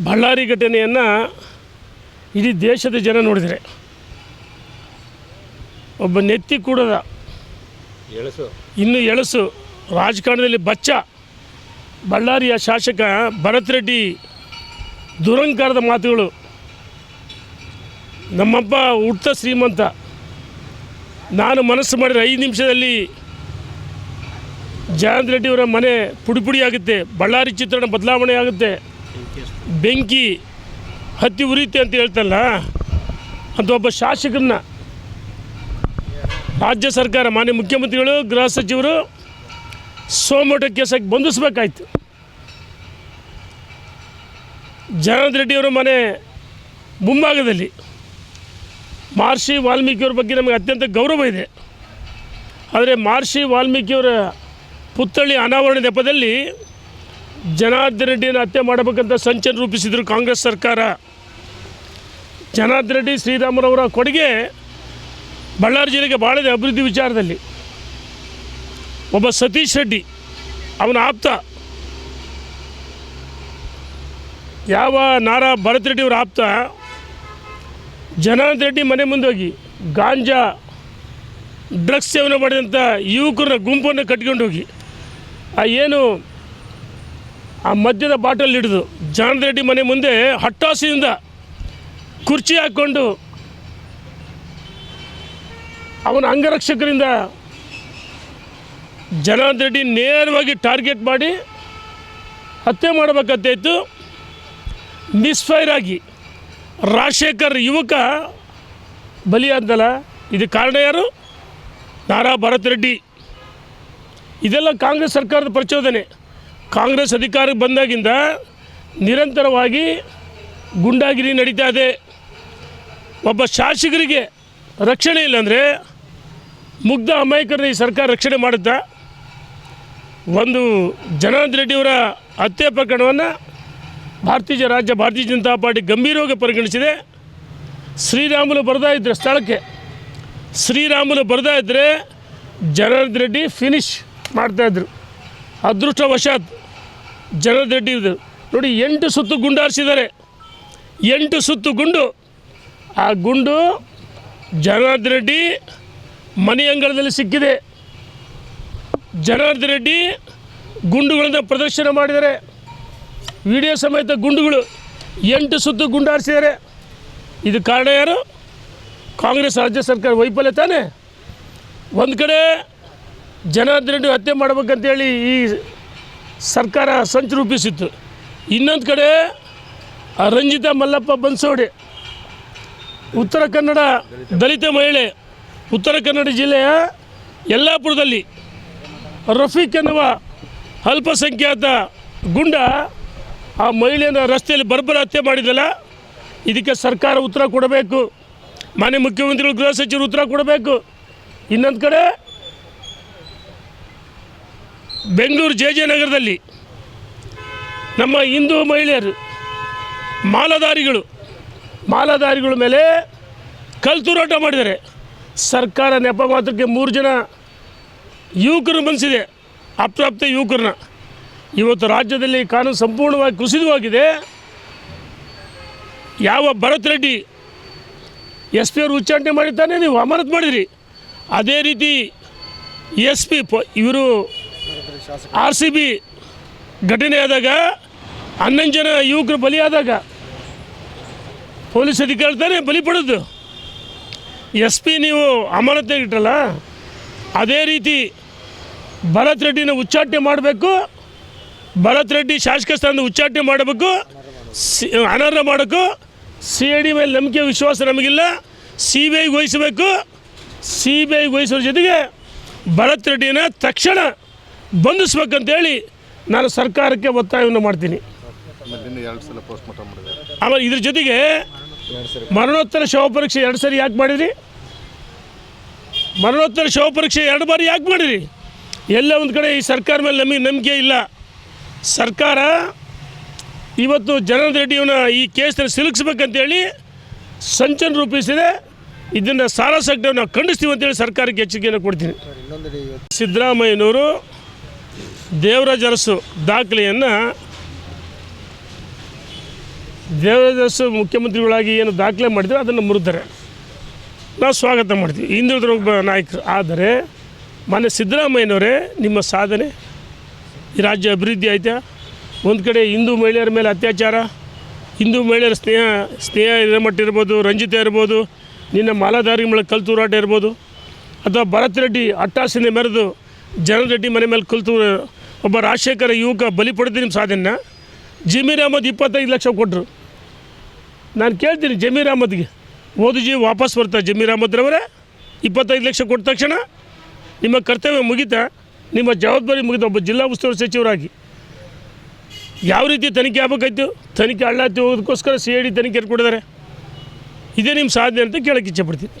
ಬಳ್ಳಾರಿ ಘಟನೆಯನ್ನು ಇಡೀ ದೇಶದ ಜನ ನೋಡಿದರೆ. ಒಬ್ಬ ನೆತ್ತಿ ಕೂಡದ. ಎಳಸು. ಇನ್ನು ಎಳಸು. ರಾಜಕಾರಣದಲ್ಲಿ ಬಚ್ಚ. ಬಳ್ಳಾರಿಯ ಶಾಸಕ ಭರತ್ ರೆಡ್ಡಿ ದುರಂಕಾರದ ಮಾತುಗಳು. ನಮ್ಮಪ್ಪ ಹುಟ್ಟ ಶ್ರೀಮಂತ. ನಾನು ಮನಸ್ಸು ಮಾಡಿದ್ರೆ ಐದು ನಿಮಿಷದಲ್ಲಿ ಜಯಂತ್ ರೆಡ್ಡಿಯವರ ಮನೆ ಪುಡಿ ಆಗುತ್ತೆ. ಬಳ್ಳಾರಿ ಚಿತ್ರಣ ಬದಲಾವಣೆ ಆಗುತ್ತೆ. ಬೆಂಕಿ, ಹತ್ತಿ ಉರಿಯುತ್ತೆ ಅಂತ ಹೇಳ್ತಲ್ಲ ಅಂತ ಒಬ್ಬ ಶಾಸಕರನ್ನ ರಾಜ್ಯ ಸರ್ಕಾರ, ಮಾನ್ಯ ಮುಖ್ಯಮಂತ್ರಿಗಳು, ಗೃಹ ಸಚಿವರು ಸೋಮೋಟ ಕೇಸಾಗಿ ಬಂಧಿಸ್ಬೇಕಾಯ್ತು. ಜಯಂತ್ ರೆಡ್ಡಿಯವರ ಮನೆ ಮುಂಭಾಗದಲ್ಲಿ ಮಹರ್ಷಿ ವಾಲ್ಮೀಕಿಯವ್ರ ಬಗ್ಗೆ ನಮಗೆ ಅತ್ಯಂತ ಗೌರವ ಇದೆ. ಆದರೆ ಮಹರ್ಷಿ ವಾಲ್ಮೀಕಿಯವರ ಪುತ್ಥಳಿ ಅನಾವರಣ ನೆಪದಲ್ಲಿ ಜನಾರ್ದನ್ ರೆಡ್ಡಿಯನ್ನು ಹತ್ಯೆ ಮಾಡಬೇಕಂತ ಸಂಚನ ರೂಪಿಸಿದರು ಕಾಂಗ್ರೆಸ್ ಸರ್ಕಾರ. ಜನಾರ್ದನ್ ರೆಡ್ಡಿ ಶ್ರೀರಾಮರವರ ಕೊಡುಗೆ ಬಳ್ಳಾರಿ ಜಿಲ್ಲೆಗೆ ಭಾಳ ಅಭಿವೃದ್ಧಿ ವಿಚಾರದಲ್ಲಿ. ಒಬ್ಬ ಸತೀಶ್ ರೆಡ್ಡಿ ಅವನ ಆಪ್ತ. ಯಾವ ನಾರಾ ಭರತ್ ರೆಡ್ಡಿ ಅವರ ಆಪ್ತ. ಜನಾರ್ದನ್ ರೆಡ್ಡಿ ಮನೆ ಮುಂದೆ ಹೋಗಿ ಗಾಂಜಾ ಡ್ರಗ್ಸ್ ಸೇವನೆ ಮಾಡಿದಂಥ ಯುವಕರ ಗುಂಪನ್ನು ಕಟ್ಕೊಂಡು ಹೋಗಿ. ಆ ಏನು ಆ ಮದ್ಯದ ಬಾಟಲ್ ಹಿಡಿದು ಜಾನರೆಡ್ಡಿ ರೆಡ್ಡಿ ಮನೆ ಮುಂದೆ ಹಟ್ಟಾಸಿಯಿಂದ ಕುರ್ಚಿ ಹಾಕ್ಕೊಂಡು ಅವನ ಅಂಗರಕ್ಷಕರಿಂದ ರೆಡ್ಡಿ ನೇರವಾಗಿ ಟಾರ್ಗೆಟ್ ಮಾಡಿ ಹತ್ಯೆ ಮಾಡಬೇಕಂತಾಯಿತು ಮಿಸ್ಫೈರ್ ಆಗಿ ರಾಜಶೇಖರ್ ಯುವಕ ಬಲಿಯಾದಲ್ಲ ಇದು ಕಾರಣ ಯಾರು? ನಾರಾ ಭರತ್ ರೆಡ್ಡಿ. ಇದೆಲ್ಲ ಕಾಂಗ್ರೆಸ್ ಸರ್ಕಾರದ ಪ್ರಚೋದನೆ. ಕಾಂಗ್ರೆಸ್ ಅಧಿಕಾರಕ್ಕೆ ಬಂದಾಗಿಂದ ನಿರಂತರವಾಗಿ ಗುಂಡಾಗಿರಿ ನಡೀತಾ ಇದೆ. ಒಬ್ಬ ಶಾಸಕರಿಗೆ ರಕ್ಷಣೆ ಇಲ್ಲಾಂದರೆ ಮುಗ್ಧ ಅಮಾಯಕರನ್ನ ಈ ಸರ್ಕಾರ ರಕ್ಷಣೆ ಮಾಡುತ್ತಾ? ಒಂದು ಜನಾರ್ದನ್ ರೆಡ್ಡಿಯವರ ಹತ್ಯೆ ಪ್ರಕರಣವನ್ನು ಭಾರತೀಯ ರಾಜ್ಯ ಭಾರತೀಯ ಜನತಾ ಪಾರ್ಟಿ ಗಂಭೀರವಾಗಿ ಪರಿಗಣಿಸಿದೆ. ಶ್ರೀರಾಮುಲು ಬರ್ದಾ ಇದ್ದರೆ ಸ್ಥಳಕ್ಕೆ. ಶ್ರೀರಾಮುಲು ಬರ್ದಾ ಇದ್ದರೆ ಜನಾರ್ದನ್ ರೆಡ್ಡಿ ಫಿನಿಶ್ ಮಾಡ್ತಾಯಿದ್ರು ಅದೃಷ್ಟವಶಾತ್ ರೆಡ್ಡಿ ಇದ್ರು ನೋಡಿ, ಎಂಟು ಸುತ್ತು ಗುಂಡು ಹಾರಿಸಿದ್ದಾರೆ ಎಂಟು ಸುತ್ತು ಗುಂಡು. ಆ ಗುಂಡು ಜನಾರ್ದ ರೆಡ್ಡಿ ಮನೆ ಅಂಗಳದಲ್ಲಿ ಸಿಕ್ಕಿದೆ. ಜನಾರ್ದನ್ ರೆಡ್ಡಿ ಗುಂಡುಗಳನ್ನು ಪ್ರದರ್ಶನ ಮಾಡಿದ್ದಾರೆ. ವಿಡಿಯೋ ಸಮೇತ ಗುಂಡುಗಳು ಎಂಟು ಸುತ್ತು ಗುಂಡು ಹಾರಿಸಿದ್ದಾರೆ ಇದು ಕಾರಣ ಯಾರು? ಕಾಂಗ್ರೆಸ್ ರಾಜ್ಯ ಸರ್ಕಾರ ವೈಫಲ್ಯ ತಾನೇ? ಒಂದು ಕಡೆ ಜನಾರ್ದನ್ ರೆಡ್ಡಿ ಹತ್ಯೆ ಮಾಡ್ಬೇಕಂತೇಳಿ ಈ ಸರ್ಕಾರ ಸಂಚು ರೂಪಿಸಿತ್ತು. ಇನ್ನೊಂದು ಕಡೆ ರಂಜಿತಾ ಮಲ್ಲಪ್ಪ ಬನ್ಸೋಡೆ, ಉತ್ತರ ಕನ್ನಡ ದಲಿತ ಮಹಿಳೆ, ಉತ್ತರ ಕನ್ನಡ ಜಿಲ್ಲೆಯ ಯಲ್ಲಾಪುರದಲ್ಲಿ ರಫೀಕ್ ಎನ್ನುವ ಅಲ್ಪಸಂಖ್ಯಾತ ಗುಂಡ ಆ ಮಹಿಳೆಯನ್ನು ರಸ್ತೆಯಲ್ಲಿ ಬರ್ಬರ ಹತ್ಯೆ ಮಾಡಿದಲ್ಲ. ಇದಕ್ಕೆ ಸರ್ಕಾರ ಉತ್ತರ ಕೊಡಬೇಕು. ಮಾನ್ಯ ಮುಖ್ಯಮಂತ್ರಿಗಳು, ಗೃಹ ಸಚಿವರು ಉತ್ತರ ಕೊಡಬೇಕು. ಇನ್ನೊಂದು ಕಡೆ ಬೆಂಗಳೂರು ಜೆ ಜೆ ನಗರದಲ್ಲಿ ನಮ್ಮ ಹಿಂದೂ ಮಹಿಳೆಯರು, ಮಾಲಧಾರಿಗಳು, ಮಾಲಾಧಾರಿಗಳ ಮೇಲೆ ಕಲ್ತೂರಾಟ ಮಾಡಿದ್ದಾರೆ. ಸರ್ಕಾರ ನೆಪ ಮಾತ್ರಕ್ಕೆ ಮೂರು ಜನ ಯುವಕರು ಮನಸ್ಸಿದೆ ಅಪ್ರಾಪ್ತ ಯುವಕರನ್ನ. ಇವತ್ತು ರಾಜ್ಯದಲ್ಲಿ ಕಾನೂನು ಸಂಪೂರ್ಣವಾಗಿ ಕುಸಿದು ಹೋಗಿದೆ ಯಾವ ಭರತ್ ರೆಡ್ಡಿ, ಎಸ್ ಪಿ ಅವರು ಉಚ್ಚಾಟನೆ ಮಾಡಿದ್ದಾನೆ, ನೀವು ಅಮಾನತ್ ಮಾಡಿದಿರಿ. ಅದೇ ರೀತಿ ಎಸ್ ಪಿ ಪ ಇವರು ಆರ್ ಸಿ ಬಿ ಘಟನೆ ಆದಾಗ ಹನ್ನೊಂದು ಜನ ಯುವಕರು ಬಲಿಯಾದಾಗ ಪೊಲೀಸ್ ಅಧಿಕಾರಿ ತಾನೇ ಬಲಿ ಪಡೋದು. ಎಸ್ ಪಿ ನೀವು ಅಮಾನತಿಗೆ ಇಟ್ಟಲ್ಲ ಅದೇ ರೀತಿ ಭರತ್ ರೆಡ್ಡಿನ ಉಚ್ಚಾಟನೆ ಮಾಡಬೇಕು, ಭರತ್ ರೆಡ್ಡಿ ಶಾಸಕ ಸ್ಥಾನದ ಉಚ್ಚಾಟನೆ ಮಾಡಬೇಕು, ಸಿ, ಅನರ್ಹ ಮಾಡಬೇಕು, ಸಿ ಐ ಡಿ ಮೇಲೆ ನಂಬಿಕೆ ವಿಶ್ವಾಸ ನಮಗಿಲ್ಲ, ಸಿ ಬಿ ಐಗೆ ವಹಿಸಬೇಕು, ಸಿ ಬಿ ಐಗೆ ವಹಿಸೋದ್ರ ಜೊತೆಗೆ ಭರತ್ ರೆಡ್ಡಿನ ತಕ್ಷಣ ಬಂಧಿಸ್ಬೇಕಂತೇಳಿ ನಾನು ಸರ್ಕಾರಕ್ಕೆ ಒತ್ತಾಯವನ್ನು ಮಾಡ್ತೀನಿ. ಆಮೇಲೆ ಇದ್ರ ಜೊತೆಗೆ ಮರಣೋತ್ತರ ಶವ ಪರೀಕ್ಷೆ ಎರಡು ಸರಿ ಯಾಕೆ ಮಾಡಿರಿ ಮರಣೋತ್ತರ ಶವ ಪರೀಕ್ಷೆ ಎರಡು ಬಾರಿ ಯಾಕೆ ಮಾಡಿರಿ ಎಲ್ಲ ಒಂದು ಕಡೆ ಈ ಸರ್ಕಾರ ಮೇಲೆ ನಮಗೆ ನಂಬಿಕೆ ಇಲ್ಲ. ಸರ್ಕಾರ ಇವತ್ತು ಜನರ ರೆಡ್ಡಿಯವನ್ನ ಈ ಕೇಸನ್ನು ಸಿಲುಕಿಸ್ಬೇಕಂತೇಳಿ ಸಂಚನ ರೂಪಿಸಿದೆ. ಇದನ್ನು ಸಾರಾಸಗ್ಡವನ್ನು ನಾವು ಖಂಡಿಸ್ತೀವಿ ಅಂತೇಳಿ ಸರ್ಕಾರಕ್ಕೆ ಎಚ್ಚರಿಕೆಯನ್ನು ಕೊಡ್ತೀನಿ. ಸಿದ್ದರಾಮಯ್ಯನವರು ದೇವರಾಜ ಅರಸು ದಾಖಲೆಯನ್ನು ದೇವದಾಸ ಮುಖ್ಯಮಂತ್ರಿಗಳಾಗಿ ಏನು ದಾಖಲೆ ಮಾಡಿದ್ರು ಅದನ್ನು ಮುರಿದರೆ ನಾವು ಸ್ವಾಗತ ಮಾಡ್ತೀವಿ. ಹಿಂದುಳಿದ ನಾಯಕರು. ಆದರೆ ಮಾನ್ಯ ಸಿದ್ದರಾಮಯ್ಯನವರೇ ನಿಮ್ಮ ಸಾಧನೆ. ಈ ರಾಜ್ಯ ಅಭಿವೃದ್ಧಿ ಆಯ್ತಾ? ಒಂದು ಕಡೆ ಹಿಂದೂ ಮಹಿಳೆಯರ ಮೇಲೆ ಅತ್ಯಾಚಾರ, ಹಿಂದೂ ಮಹಿಳೆಯರ ಸ್ನೇಹ ಸ್ನೇಹ ಹಿರೇಮಠ ಇರ್ಬೋದು, ರಂಜಿತ ಇರ್ಬೋದು, ನಿನ್ನ ಮಾಲಾಧಾರಿ ಮೇಲೆ ಕಲ್ತೂರಾಟ ಇರ್ಬೋದು, ಅಥವಾ ಭರತ್ ರೆಡ್ಡಿ ಅಟ್ಟಾಸಿನ ಮೆರೆದು ಜನರೆಡ್ಡಿ ಮನೆ ಮೇಲೆ ಕಲ್ತು ಒಬ್ಬ ರಾಜಶೇಖರ ಯುವಕ ಬಲಿ ಪಡೆದು ನಿಮ್ಮ ಸಾಧನೆನ ಜಮೀರ್ ಅಹಮದ್ ಇಪ್ಪತ್ತೈದು ಲಕ್ಷ ಕೊಟ್ಟರು ನಾನು ಕೇಳ್ತೀನಿ ಜಮೀರ್ ಅಹಮದ್ಗೆ. ಓದು ಜೀವ ವಾಪಸ್ ಬರ್ತಾರೆ ಜಮೀರ್ ಅಹಮದ್ರವರೇ, ಇಪ್ಪತ್ತೈದು ಲಕ್ಷ ಕೊಟ್ಟ ತಕ್ಷಣ ನಿಮ್ಮ ಕರ್ತವ್ಯ ಮುಗಿತಾ, ನಿಮ್ಮ ಜವಾಬ್ದಾರಿ ಮುಗಿದ ಒಬ್ಬ ಜಿಲ್ಲಾ ಉಸ್ತುವಾರಿ ಸಚಿವರಾಗಿ. ಯಾವ ರೀತಿ ತನಿಖೆ ಆಗಬೇಕಾಯ್ತು? ತನಿಖೆ ಹಳ್ಳಾತಿ ಹೋಗೋದಕ್ಕೋಸ್ಕರ ಸಿ ಐ ಡಿ ತನಿಖೆ ಕೊಡಿದ್ದಾರೆ ಇದೇ ನಿಮ್ಮ ಸಾಧನೆ ಅಂತ ಕೇಳೋಕ್ಕೆ ಇಚ್ಛೆಪಡ್ತೀನಿ